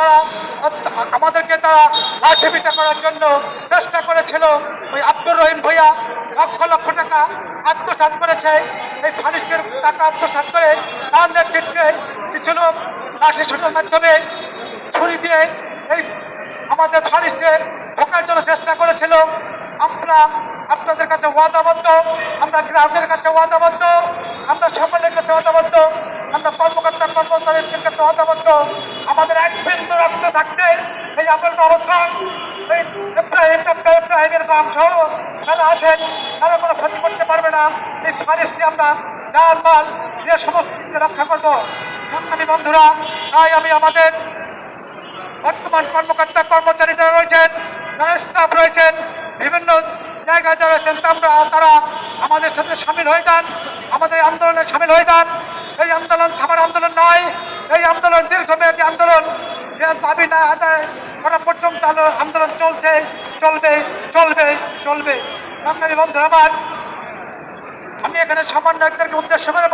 তারা আমাদেরকে তারা লাঠিপিটা করার জন্য চেষ্টা করেছিল। ওই আব্দুর রহিম ভইয়া লক্ষ লক্ষ টাকা আত্মসাৎ করেছে। এই ফারিস্টের টাকা আত্মসাৎ করে তার নেতৃত্বে কিছু লোক লাঠি ছোটোর মাধ্যমে ছুরি দিয়ে এই আমাদের ফারিস্টে ঢোকার জন্য চেষ্টা করেছিল। আমরা আপনাদের কাছে ওয়াদাবদ্ধ, আমরা গ্রাহকের কাছে ওয়াদাবদ্ধ, আমরা সকলের কাছে ওয়াদাবদ্ধ, আমরা কর্মকর্তা কর্মচারীদের কাছে ওয়াদাবদ্ধ। আমাদের এক বিন্দু রক্ত থাকতে এই আমল অবস্থান এই ইব্রাহিম ডক্টর ইব্রাহিমের বাম সহ যারা আছেন, তারা কোনো ক্ষতি করতে পারবে না। এই ফারিস্টে আমরা জাল, মাল দিয়ে সমস্ত রক্ষা করব, সংগ্রামী বন্ধুরা, তাই আমি আমাদের বর্তমান কর্মকর্তা কর্মচারী যারা রয়েছেন, যারা স্টাফ রয়েছেন, বিভিন্ন জায়গায় যারা রয়েছেন তারা তারা আমাদের সাথে সামিল হয়ে যান, আমাদের আন্দোলনে সামিল হয়ে যান। এই আন্দোলন থামার আন্দোলন নয় আন্দোলন, দীর্ঘমেয়াদী আন্দোলন, যে দাবি না আদায় করা পর্যন্ত আন্দোলন চলছে, চলবে চলবে চলবে। বন্ধুরা, আমার আমি এখানে সামান্য সমন্বয়কদেরকে উদ্দেশ্য করে